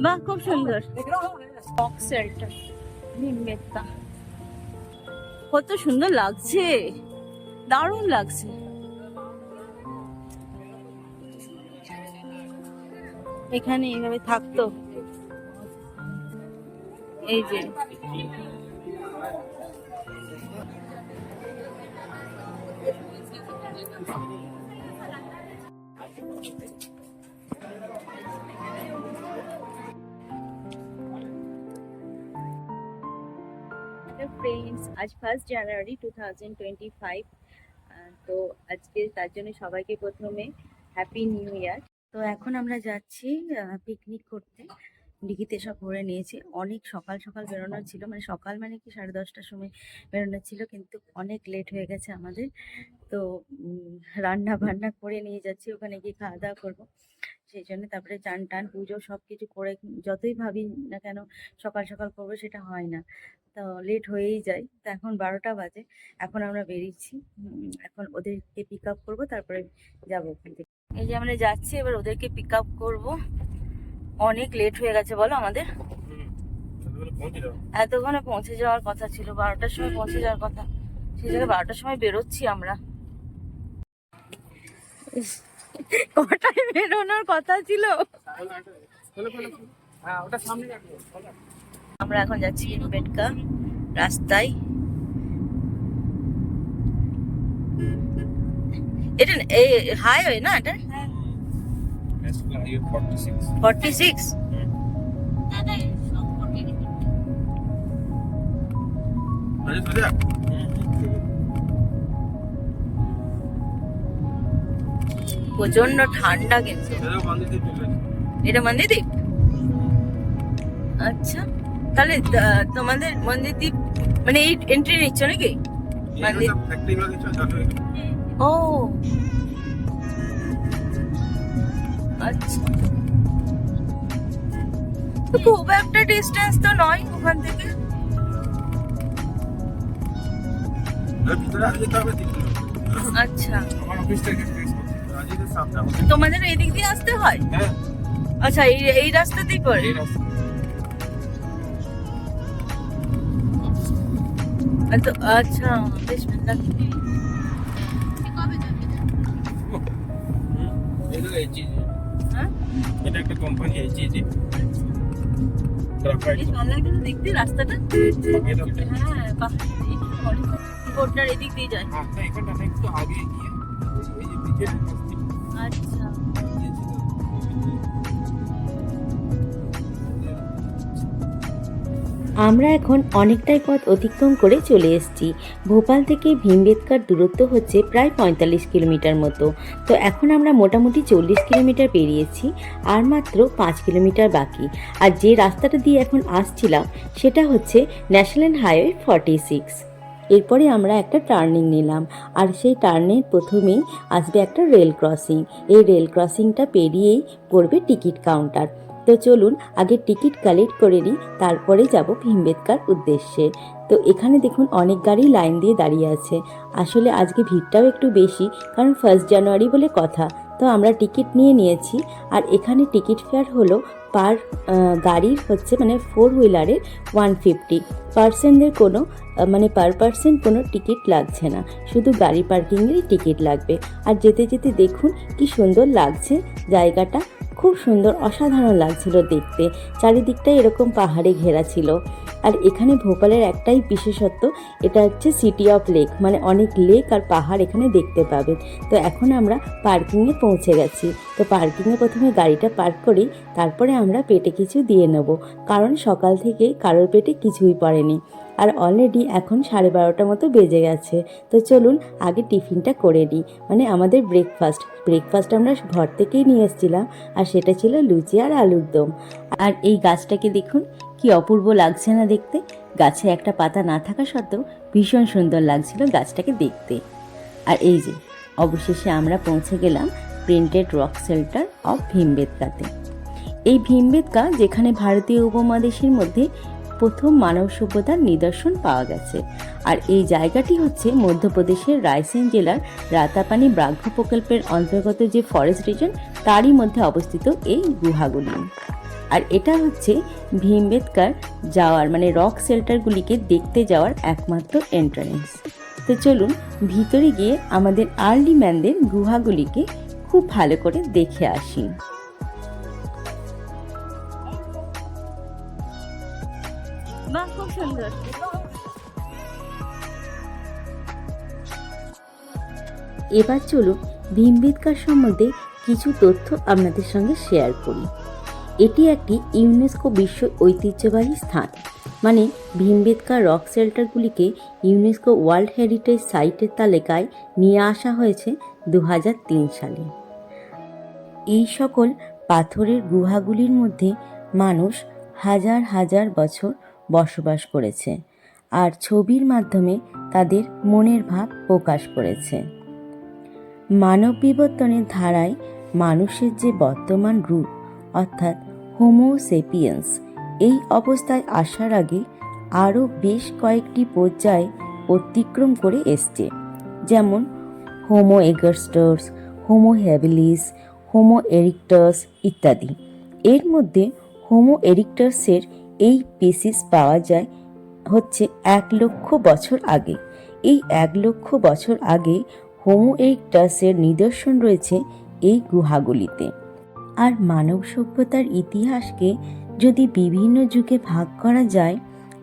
বাহ, খুব সুন্দর। বক্স শেল্টার ভীমবেত্তা কত সুন্দর লাগছে। দারুণ লাগছে। এখানে এইভাবে থাকতো। এই যে। ফ্রেন্ডস আজ first January two thousand twenty five তো আজকে তার জন্য সবাইকে প্রথমে হ্যাপি নিউ ইয়ার তো এখন আমরা যাচ্ছি পিকনিক করতে। ডিগিতে সব ভরে নিয়েছি। অনেক সকাল সকাল বেরোনোর ছিল। মানে সকাল মানে কি সাড়ে দশটার সময় বেরোনোর ছিল, কিন্তু অনেক লেট হয়ে গেছে আমাদের। তো রান্না বান্না করে নিয়ে যাচ্ছি। ওখানে গিয়ে খাওয়া দাওয়া করব। সেই জন্য তারপরে চান টান, পুজো সব কিছু করে যতই ভাবি না কেন সকাল সকাল করব সেটা হয় না। তো লেট হয়েই যায়। তো এখন বারোটা বাজে। এখন আমরা বেরিয়েছি। এখন ওদেরকে পিক আপ করব, তারপরে যাব ওখান থেকে। এই যে আমরা যাচ্ছি, এবার ওদেরকে পিক আপ করব। অনেক লেট হয়ে গেছে, বলো আমাদের? এতক্ষণে পৌঁছে যাওয়ার কথা ছিল, বারোটার সময় পৌঁছে যাওয়ার কথা। সেই জায়গায় বারোটার সময় বেরোচ্ছি আমরা। কটায় বেরোনোর কথা ছিল? আমরা এখন যাচ্ছি বেটকা রাস্তায়। এটা এই হাইওয়ে না এটা? ফর্টি সিক্স প্রচণ্ড ঠান্ডা কিন্তু। এটা মন্দিরদ্বীপ আচ্ছা তাহলে তোমাদের মন্দিরদ্বীপ মানে এই এন্ট্রি নিচ্ছ নাকি? ও। আচ্ছা। খুব একটা ডিস্টেন্স তো নয় ওখান থেকে। আচ্ছা। তোমাদের এদিক দিয়ে আসতে হয়? আচ্ছা এই এই রাস্তাতেই পড়ে। তো- আচ্ছা বেশ ভালো হ্যাঁ? এটা একটা কোম্পানি এইচজি দেখতে রাস্তাটা। হ্যাঁ পাহাড়ি এদিক দিয়ে যায়। এখানটা একটু আগে গিয়ে। এই যে আচ্ছা। আমরা এখন অনেকটাই পথ অতিক্রম করে চলে এসেছি। ভোপাল থেকে ভীমবেদকার দূরত্ব হচ্ছে প্রায় পঁয়তাল্লিশ কিলোমিটার মতো। তো এখন আমরা মোটামুটি চল্লিশ কিলোমিটার পেরিয়েছি, আর মাত্র পাঁচ কিলোমিটার বাকি। আর যে রাস্তাটা দিয়ে এখন আসছিলাম, সেটা হচ্ছে ন্যাশনাল হাইওয়ে ফর্টি সিক্স। এরপরে আমরা একটা টার্নিং নিলাম। আর সেই টার্নের প্রথমেই আসবে একটা রেল ক্রসিং। এই রেল ক্রসিংটা পেরিয়েই পড়বে টিকিট কাউন্টার। তো চলুন, আগে টিকিট কালেক্ট করে নিই তারপরে যাব ভীমবেদকার উদ্দেশ্যে। তো এখানে দেখুন, অনেক গাড়ি লাইন দিয়ে দাঁড়িয়ে আছে। আসলে আজকে ভিড়টাও একটু বেশি, কারণ ফার্স্ট জানুয়ারি বলে কথা। তো আমরা টিকিট নিয়ে নিয়েছি। আর এখানে টিকিট ফেয়ার হলো পার গাড়ির হচ্ছে মানে ফোর হুইলারের ওয়ান ফিফটি পার্সেন্টদের কোনো মানে পার পার্সেন্ট কোনো টিকিট লাগছে না। শুধু গাড়ি পার্কিংয়েরই টিকিট লাগবে। আর যেতে যেতে দেখুন কি সুন্দর লাগছে জায়গাটা। খুব সুন্দর, অসাধারণ লাগছিল দেখতে। চারিদিকটাই এরকম পাহাড়ে ঘেরা ছিল। আর এখানে ভোপালের একটাই বিশেষত্ব, এটা হচ্ছে সিটি অফ লেক মানে অনেক লেক আর পাহাড় এখানে দেখতে পাবেন। তো এখন আমরা পার্কিংয়ে পৌঁছে গেছি। তো পার্কিংয়ে প্রথমে গাড়িটা পার্ক করি, তারপরে আমরা পেটে কিছু দিয়ে নেব। কারণ সকাল থেকে কারোর পেটে কিছুই পড়েনি। আর অলরেডি এখন সাড়ে বারোটা মতো বেজে গেছে। তো চলুন আগে টিফিনটা করে নিই। মানে আমাদের ব্রেকফাস্ট ব্রেকফাস্ট আমরা ঘর থেকেই নিয়ে এসেছিলাম। আর সেটা ছিল লুচি আর আলুর দম। আর এই গাছটাকে দেখুন, কি অপূর্ব লাগছে না দেখতে। গাছে একটা পাতা না থাকা সত্ত্বেও ভীষণ সুন্দর লাগছিল গাছটাকে দেখতে। আর এই যে, অবশেষে আমরা পৌঁছে গেলাম প্রিন্টেড রক শেল্টার অফ ভীমবেদকাতে। এই ভীমবেদকা যেখানে ভারতীয় উপমহাদেশের মধ্যে প্রথম মানব সভ্যতার নিদর্শন পাওয়া গেছে। আর এই জায়গাটি হচ্ছে মধ্যপ্রদেশের রায়সেন জেলার রাতাপানি ব্রাঘ্য প্রকল্পের অন্তর্গত যে ফরেস্ট রিজন তারই মধ্যে অবস্থিত এই গুহাগুলি। আর এটা হচ্ছে ভীমবেদকার যাওয়ার মানে রক শেল্টারগুলিকে দেখতে যাওয়ার একমাত্র এন্ট্রান্স তো চলুন, ভিতরে গিয়ে আমাদের আর্লি ম্যানদের গুহাগুলিকে খুব ভালো করে দেখে আসি। এবার চলুন ভীমবেদকার সম্বন্ধে কিছু তথ্য আপনাদের সঙ্গে শেয়ার করি। এটি একটি ইউনেস্কো বিশ্ব ঐতিহ্যবাহী স্থান। মানে ভীমবেদকার রক শেল্টারগুলিকে ইউনেস্কো ওয়ার্ল্ড হেরিটেজ সাইটের তালিকায় নিয়ে আসা হয়েছে দু হাজার তিন সালে। এই সকল পাথরের গুহাগুলির মধ্যে মানুষ হাজার হাজার বছর বসবাস করেছে আর ছবির মাধ্যমে তাদের মনের ভাব প্রকাশ করেছে। মানব বিবর্তনের ধারায় মানুষের যে বর্তমান রূপ, অর্থাৎ হোমোসেপিয়েন্স এই অবস্থায় আসার আগে আরও বেশ কয়েকটি পর্যায় অতিক্রম করে এসছে। যেমন Homo ergasters Homo habilis Homo erectus ইত্যাদি। এর মধ্যে হোমো এরিক্টাসের এই পেসিস পাওয়া যায় হচ্ছে এক লক্ষ বছর আগে। এই এক লক্ষ বছর আগে হোমো এরিক্টাসের নিদর্শন রয়েছে এই গুহাগুলিতে। আর মানব সভ্যতার ইতিহাসকে যদি বিভিন্ন যুগে ভাগ করা যায়,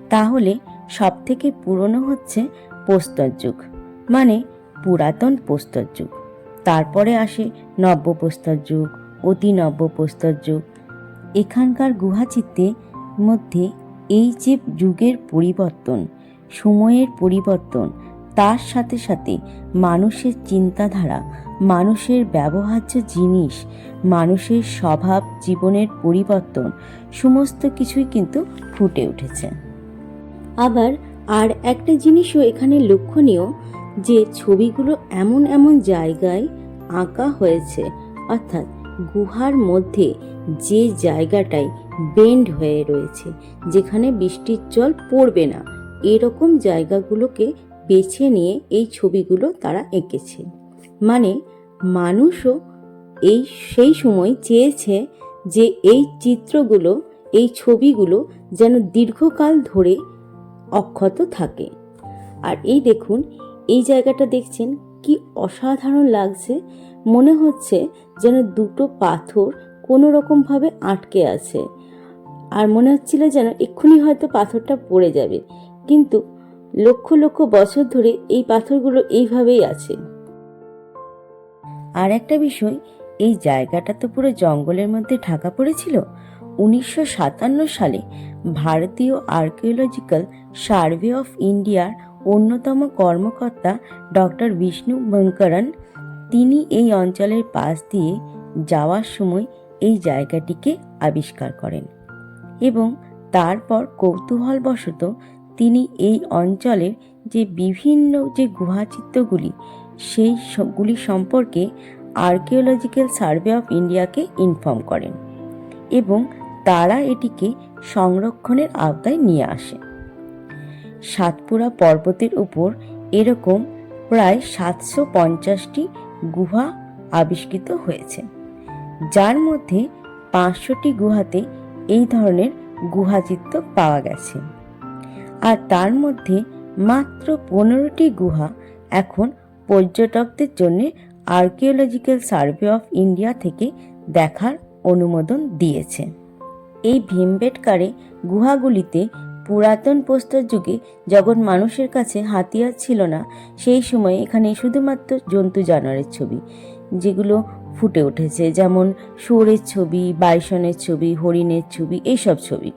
তাহলে সবথেকে পুরনো হচ্ছে প্রস্তর যুগ মানে পুরাতন প্রস্তর যুগ। তারপরে আসে নব্য প্রস্তর যুগ অতি নব্য প্রস্তর যুগ। এখানকার গুহাচিত্রে মধ্যে এই যে যুগের পরিবর্তন, সময়ের পরিবর্তন, তার সাথে সাথে মানুষের চিন্তাধারা, মানুষের ব্যবহার্য জিনিস, মানুষের স্বভাব, জীবনের পরিবর্তন, সমস্ত কিছুই কিন্তু ফুটে উঠেছে। আবার আর একটা জিনিসও এখানে লক্ষণীয়, যে ছবিগুলো এমন এমন জায়গায় আঁকা হয়েছে, অর্থাৎ গুহার মধ্যে যে জায়গাটায় বেন্ড হয়ে রয়েছে, যেখানে বৃষ্টির জল পড়বে না। এরকম জায়গাগুলোকে বেছে নিয়ে এই ছবিগুলো তারা এঁকেছে। মানে মানুষও এই, সেই সময় চেয়েছে যে এই চিত্রগুলো, এই ছবিগুলো যেন দীর্ঘকাল ধরে অক্ষত থাকে। আর এই দেখুন, এই জায়গাটা দেখছেন, কি অসাধারণ লাগছে। মনে হচ্ছে যেন দুটো পাথর কোনো রকমভাবে আটকে আছে। আর মনে হচ্ছিল যেন এক্ষুনি হয়তো পাথরটা পড়ে যাবে। কিন্তু লক্ষ লক্ষ বছর ধরে এই পাথরগুলো এইভাবেই আছে। আর একটা বিষয়, এই জায়গাটা তো পুরো জঙ্গলের মধ্যে ঢাকা পড়েছিল। উনিশশো সাতান্ন সালে ভারতীয় আর্কিওলজিক্যাল সার্ভে অফ ইন্ডিয়ার অন্যতম কর্মকর্তা ডক্টর বিষ্ণু বঙ্করন, তিনি এই অঞ্চলের পাশ দিয়ে যাওয়ার সময় এই জায়গাটিকে আবিষ্কার করেন। এবং তারপর কৌতূহলবশত তিনি এই অঞ্চলের যে বিভিন্ন যে গুহাচিত্রগুলি, সেই সবগুলি সম্পর্কে আর্কিওলজিক্যাল সার্ভে অফ ইন্ডিয়াকে ইনফর্ম করেন এবং তারা এটিকে সংরক্ষণের আওতায় নিয়ে আসে। সাতপুরা পর্বতের উপর এরকম প্রায় সাতশো পঞ্চাশটি গুহা আবিষ্কৃত হয়েছে, যার মধ্যে পাঁচশোটি গুহাতে এই ধরনের গুহাচিত্র পাওয়া গেছে। আর তার মধ্যে মাত্র পনেরোটি গুহা এখন পর্যটকদের জন্য আর্কিওলজিক্যাল সার্ভে অফ ইন্ডিয়া থেকে দেখার অনুমোদন দিয়েছে। এই ভীমবেটকারে গুহাগুলিতে পুরাতন প্রস্তর যুগে যখন মানুষের কাছে হাতিয়ার ছিল না, সেই সময় এখানে শুধুমাত্র জন্তু জানোয়ারের ছবি, যেগুলো ফুটে উঠেছে, যেমন শুয়োরের ছবি, বাইসনের ছবি, হরিণের ছবি, এইসব ছবি।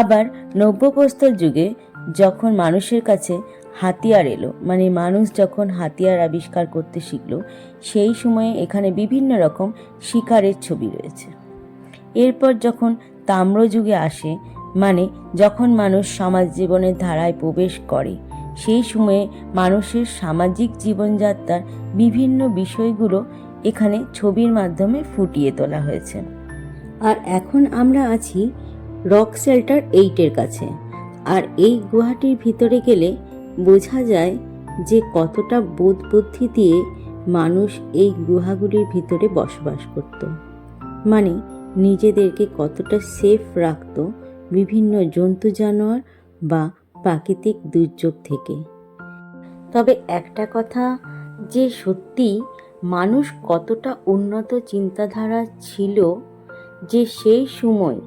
আবার নব্যপ্রস্তর যুগে যখন মানুষের কাছে হাতিয়ার এলো মানে মানুষ যখন হাতিয়ার আবিষ্কার করতে শিখলো, সেই সময়ে এখানে বিভিন্ন রকম শিকারের ছবি রয়েছে। এরপর যখন তাম্রযুগে আসে মানে যখন মানুষ সমাজ জীবনের ধারায় প্রবেশ করে, সেই সময়ে মানুষের সামাজিক জীবনযাত্রার বিভিন্ন বিষয়গুলো এখানে ছবির মাধ্যমে ফুটিয়ে তোলা হয়েছে। আর এখন আমরা আছি রক শেল্টার এইটের কাছে। আর এই গুহাটির ভিতরে গেলে বোঝা যায় যে কতটা বোধ বুদ্ধি দিয়ে মানুষ এই গুহাগুলির ভিতরে বসবাস করত। মানে নিজেদেরকে কতটা সেফ রাখত বিভিন্ন জন্তু জানোয়ার বা প্রাকৃতিক দুর্যোগ থেকে। তবে একটা কথা যে সত্যি মানুষ কতটা উন্নত চিন্তাধারা ছিল যে সেই সময়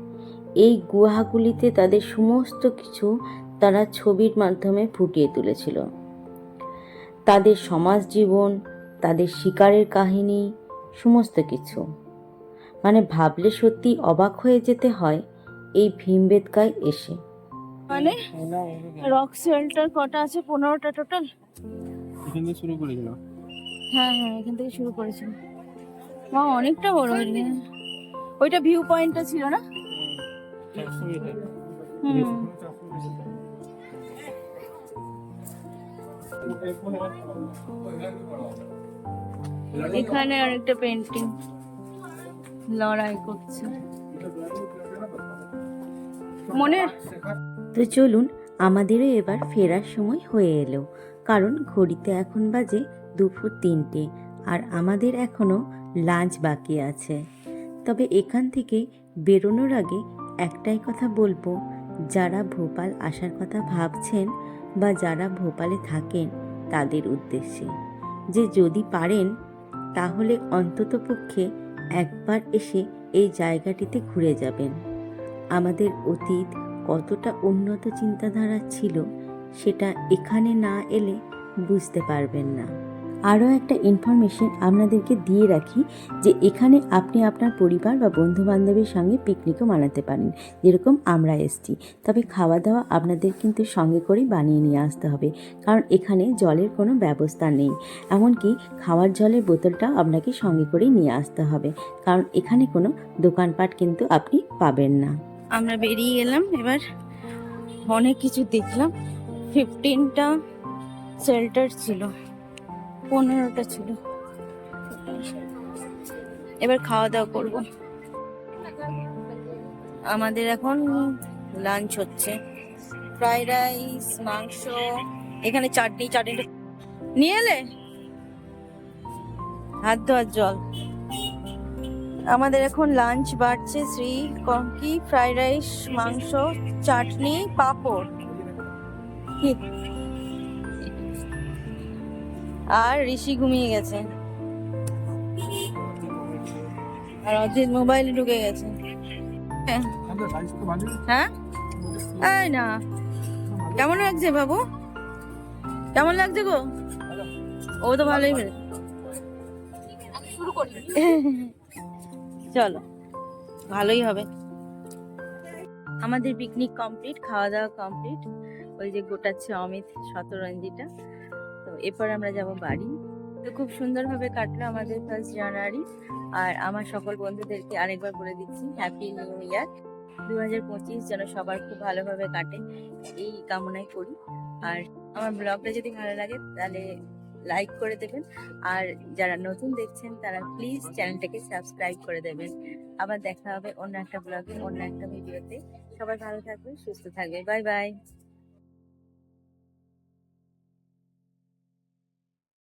এই গুহাগুলিতে তাদের সমস্ত কিছু তারা ছবির মাধ্যমে ফুটিয়ে তুলেছিল। তাদের সমাজ জীবন তাদের শিকারের কাহিনী সমস্ত কিছু। মানে ভাবলে সত্যি অবাক হয়ে যেতে হয় এই ভীমবেদকায় এসে। মানে রক শেল্টার কটা আছে? পনেরোটা টোটাল? এখান থেকে শুরু করেছিল। হ্যাঁ হ্যাঁ এখান থেকে শুরু করেছিল মা অনেকটা বড় ওইটা ভিউ পয়েন্টটা ছিল না? হুম। এখানে আরেকটা পেন্টিং লড়াই করছে। মনে তো চলুন, আমাদেরও এবার ফেরার সময় হয়ে এলো। কারণ ঘড়িতে এখন বাজে দুপুর তিনটে আর আমাদের এখনও লাঞ্চ বাকি আছে। তবে এখান থেকে বেরোনোর আগে একটাই কথা বলব, যারা ভোপাল আসার কথা ভাবছেন বা যারা ভোপালে থাকেন তাদের উদ্দেশ্যে। যে যদি পারেন, তাহলে অন্ততপক্ষে একবার এসে এই জায়গাটিতে ঘুরে যাবেন। আমাদের অতীত কতটা উন্নত চিন্তাধারা ছিল, সেটা এখানে না এলে বুঝতে পারবেন না। আরও একটা ইনফরমেশন আপনাদেরকে দিয়ে রাখি যে এখানে আপনি আপনার পরিবার বা বন্ধু বান্ধবের সঙ্গে পিকনিকও মানাতে পারেন, যেরকম আমরা এসছি। তবে খাওয়া দাওয়া আপনাদের কিন্তু সঙ্গে করেই বানিয়ে নিয়ে আসতে হবে, কারণ এখানে জলের কোনো ব্যবস্থা নেই। এমনকি খাওয়ার জলের বোতলটাও আপনাকে সঙ্গে করেই নিয়ে আসতে হবে, কারণ এখানে কোনো দোকানপাট কিন্তু আপনি পাবেন না। আমরা বেরিয়ে এলাম এবার অনেক কিছু দেখলাম। ফিফটিনটা শেল্টার ছিল। পনেরোটা ছিল। এবার খাওয়া দাওয়া করব। আমাদের এখন লাঞ্চ হচ্ছে। ফ্রাইড রাইস, মাংস, এখানে চাটনি চাটনি নিয়ে এলে? হাত ধোয়ার জল। আমাদের এখন লাঞ্চ বাড়ছে শ্রী কঙ্কি ফ্রাইড রাইস, মাংস, চাটনি, পাঁপড়? আর ঋষি ঘুমিয়ে গেছে। আর অজিত মোবাইলে ঢুকে গেছে। হ্যাঁ? এই না। কেমন লাগছে বাবু? কেমন লাগছে গো? ও তো ভালোই বেড়ে চলো, ভালোই হবে। আমাদের পিকনিক কমপ্লিট খাওয়া দাওয়া কমপ্লিট ওই যে গোটাচ্ছে অমিত, শতরঞ্জিটা। এরপর আমরা যাব বাড়ি। তো খুব সুন্দরভাবে কাটলো আমাদের ফার্স্ট জানুয়ারি আর আমার সকল বন্ধুদেরকে আরেকবার বলে দিচ্ছি হ্যাপি নিউ ইয়ার দু হাজার পঁচিশ যেন সবার খুব ভালোভাবে কাটে, এই কামনাই করি। আর আমার ব্লগটা যদি ভালো লাগে তাহলে লাইক করে দেবেন। আর যারা নতুন দেখছেন তারা প্লিজ চ্যানেলটাকে সাবস্ক্রাইব করে দেবেন। আবার দেখা হবে অন্য একটা ব্লগে, অন্য একটা ভিডিওতে সবাই ভালো থাকবে সুস্থ থাকবে বাই বাই